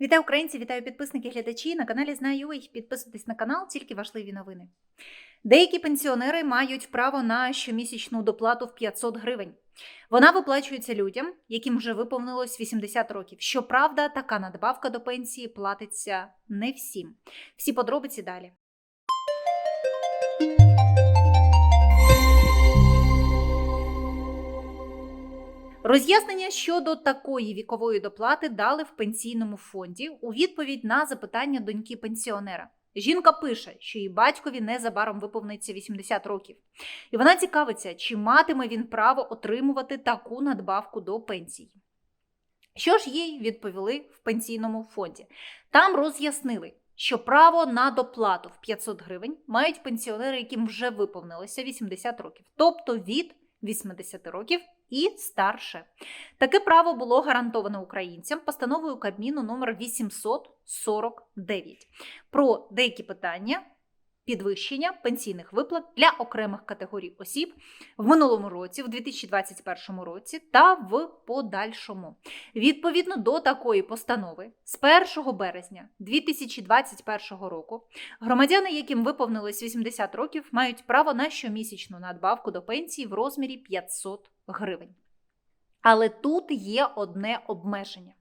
Вітаю українці, вітаю підписники глядачі на каналі Знаю. UA. Підписуйтесь на канал, тільки важливі новини. Деякі пенсіонери мають право на щомісячну доплату в 500 гривень. Вона виплачується людям, яким вже виповнилось 80 років. Щоправда, така надбавка до пенсії платиться не всім. Всі подробиці далі. Роз'яснення щодо такої вікової доплати дали в пенсійному фонді у відповідь на запитання доньки пенсіонера. Жінка пише, що її батькові незабаром виповниться 80 років, і вона цікавиться, чи матиме він право отримувати таку надбавку до пенсії. Що ж їй відповіли в пенсійному фонді? Там роз'яснили, що право на доплату в 500 гривень мають пенсіонери, яким вже виповнилося 80 років, тобто від 80 років і старше. Таке право було гарантовано українцям постановою Кабміну номер 849 про деякі питання підвищення пенсійних виплат для окремих категорій осіб в минулому році, в 2021 році та в подальшому. Відповідно до такої постанови, з 1 березня 2021 року громадяни, яким виповнилось 80 років, мають право на щомісячну надбавку до пенсії в розмірі 500 гривень. Але тут є одне обмеження.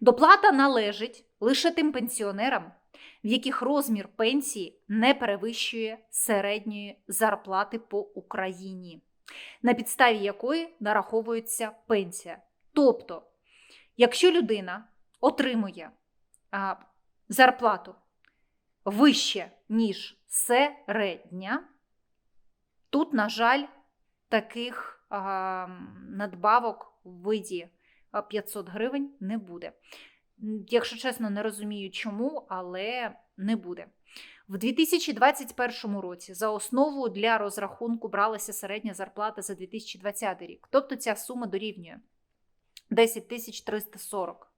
Доплата належить лише тим пенсіонерам, в яких розмір пенсії не перевищує середньої зарплати по Україні, на підставі якої нараховується пенсія. Тобто, якщо людина отримує а, зарплату вище, ніж середня, тут, на жаль, таких а, надбавок в виді 500 гривень не буде. Якщо чесно, не розумію чому, але не буде. В 2021 році за основу для розрахунку бралася середня зарплата за 2020 рік. Тобто ця сума дорівнює 10 340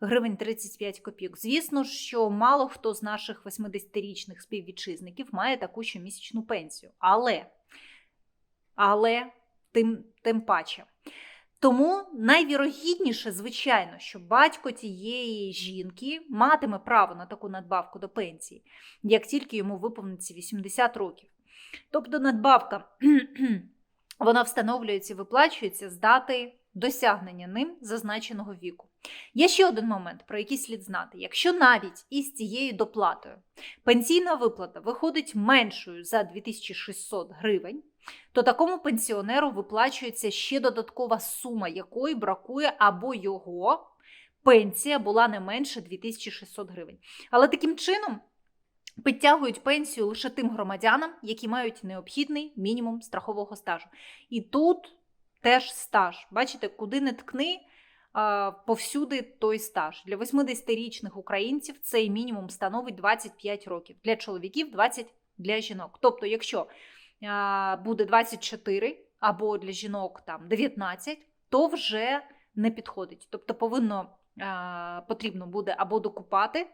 гривень 35 копійок. Звісно, що мало хто з наших 80-річних співвітчизників має таку щомісячну пенсію. Але, але тим, тим паче. Тому найвірогідніше, звичайно, що батько тієї жінки матиме право на таку надбавку до пенсії, як тільки йому виповниться 80 років. Тобто надбавка вона встановлюється і виплачується з дати досягнення ним зазначеного віку. Є ще один момент, про який слід знати: якщо навіть із цією доплатою пенсійна виплата виходить меншою за 2600 гривень, то такому пенсіонеру виплачується ще додаткова сума, якої бракує або його пенсія була не менше 2600 гривень. Але таким чином підтягують пенсію лише тим громадянам, які мають необхідний мінімум страхового стажу. І тут теж стаж. Бачите, куди не ткни. Повсюди той стаж. Для 80-річних українців цей мінімум становить 25 років, для чоловіків 20 для жінок. Тобто, якщо буде 24 або для жінок там 19, то вже не підходить. Тобто повинно потрібно буде або докупати,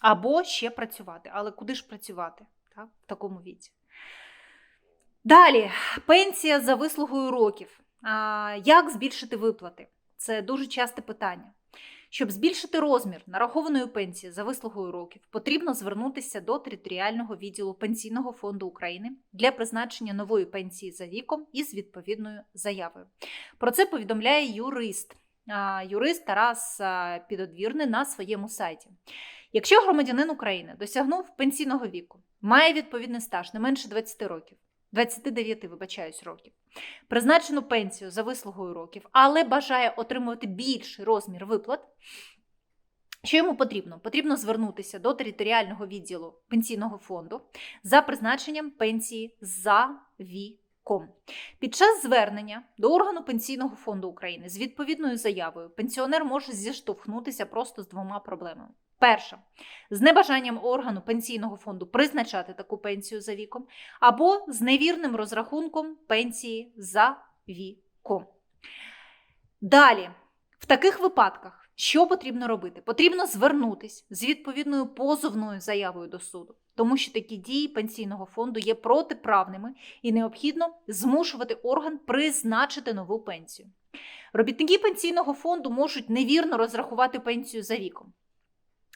або ще працювати. Але куди ж працювати так, в такому віці? Далі, пенсія за вислугою років. Як збільшити виплати? Це дуже часте питання. Щоб збільшити розмір нарахованої пенсії за вислугою років, потрібно звернутися до територіального відділу Пенсійного фонду України для призначення нової пенсії за віком із відповідною заявою. Про це повідомляє юрист. Юрист Тарас Підодвірний на своєму сайті. Якщо громадянин України досягнув пенсійного віку, має відповідний стаж не менше 20 років, 29, вибачаюсь, років, призначену пенсію за вислугою років, але бажає отримувати більший розмір виплат. Що йому потрібно? Потрібно звернутися до територіального відділу пенсійного фонду за призначенням пенсії за віком. Під час звернення до органу пенсійного фонду України з відповідною заявою пенсіонер може зіштовхнутися просто з двома проблемами. Перше, з небажанням органу пенсійного фонду призначати таку пенсію за віком, або з невірним розрахунком пенсії за віком. Далі, в таких випадках що потрібно робити? Потрібно звернутися з відповідною позовною заявою до суду, тому що такі дії пенсійного фонду є протиправними і необхідно змушувати орган призначити нову пенсію. Робітники пенсійного фонду можуть невірно розрахувати пенсію за віком.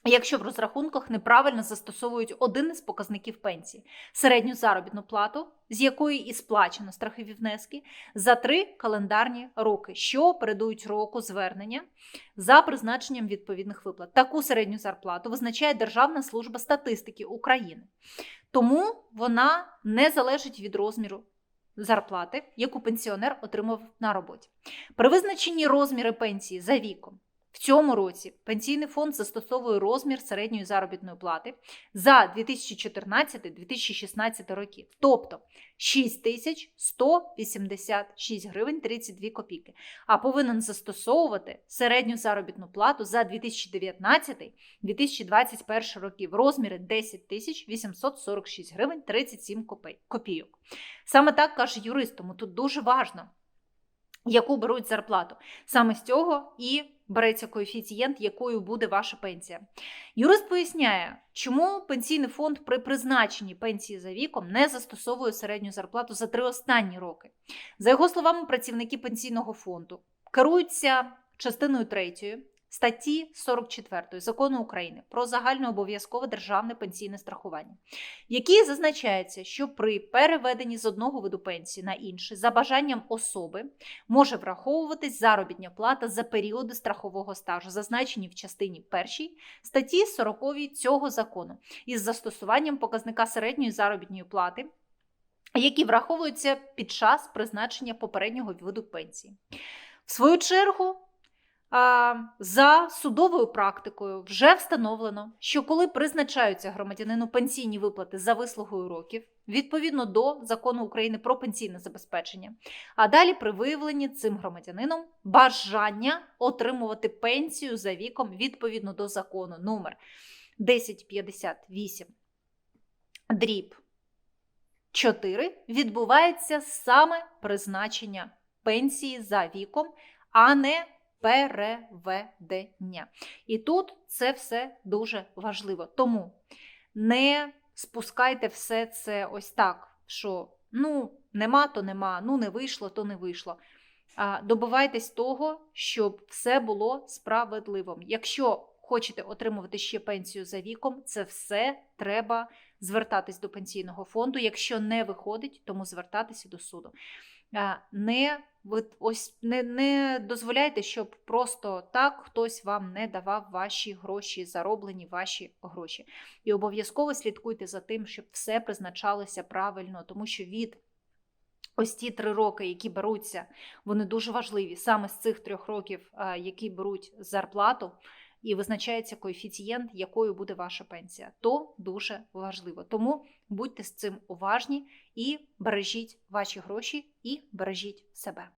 Якщо в розрахунках неправильно застосовують один із показників пенсії середню заробітну плату, з якої і сплачено страхові внески, за три календарні роки, що передують року звернення за призначенням відповідних виплат. Таку середню зарплату визначає Державна служба статистики України. Тому вона не залежить від розміру зарплати, яку пенсіонер отримав на роботі. При визначенні розміри пенсії за віком. В цьому році пенсійний фонд застосовує розмір середньої заробітної плати за 2014-2016 роки, тобто 6186 гривень 32 копійки, а повинен застосовувати середню заробітну плату за 2019-2021 роки в розмірі 10 846 гривень 37 копійок. Саме так каже юрист, тому тут дуже важливо, яку беруть зарплату. Саме з цього і береться коефіцієнт, якою буде ваша пенсія. Юрист поясняє, чому пенсійний фонд при призначенні пенсії за віком не застосовує середню зарплату за три останні роки. За його словами, працівники пенсійного фонду керуються частиною 3 статті 44 закону України про загальнообов'язкове державне пенсійне страхування, в якій зазначається, що при переведенні з одного виду пенсії на інший за бажанням особи може враховуватись заробітня плата за періоди страхового стажу, зазначені в частині 1 статті 40 цього закону, із застосуванням показника середньої заробітної плати. Які враховуються під час призначення попереднього виду пенсії. В свою чергу, за судовою практикою вже встановлено, що коли призначаються громадянину пенсійні виплати за вислугою років, відповідно до закону України про пенсійне забезпечення, а далі при виявленні цим громадянином бажання отримувати пенсію за віком відповідно до закону номер 1058 дріб 4 відбувається саме призначення пенсії за віком, а не переведення. І тут це все дуже важливо. Тому не спускайте все це ось так, що ну, нема, то нема, ну не вийшло, то не вийшло. Добивайтесь того, щоб все було справедливим. Якщо хочете отримувати ще пенсію за віком, це все треба звертатись до пенсійного фонду. Якщо не виходить, тому звертатися до суду. Не ви ось не не дозволяйте, щоб просто так хтось вам не давав ваші гроші, зароблені ваші гроші. І обов'язково слідкуйте за тим, щоб все призначалося правильно, тому що від ось ті три роки, які беруться, вони дуже важливі. Саме з цих трьох років, які беруть зарплату і визначається коефіцієнт, якою буде ваша пенсія. То дуже важливо. Тому будьте з цим уважні і бережіть ваші гроші і бережіть себе.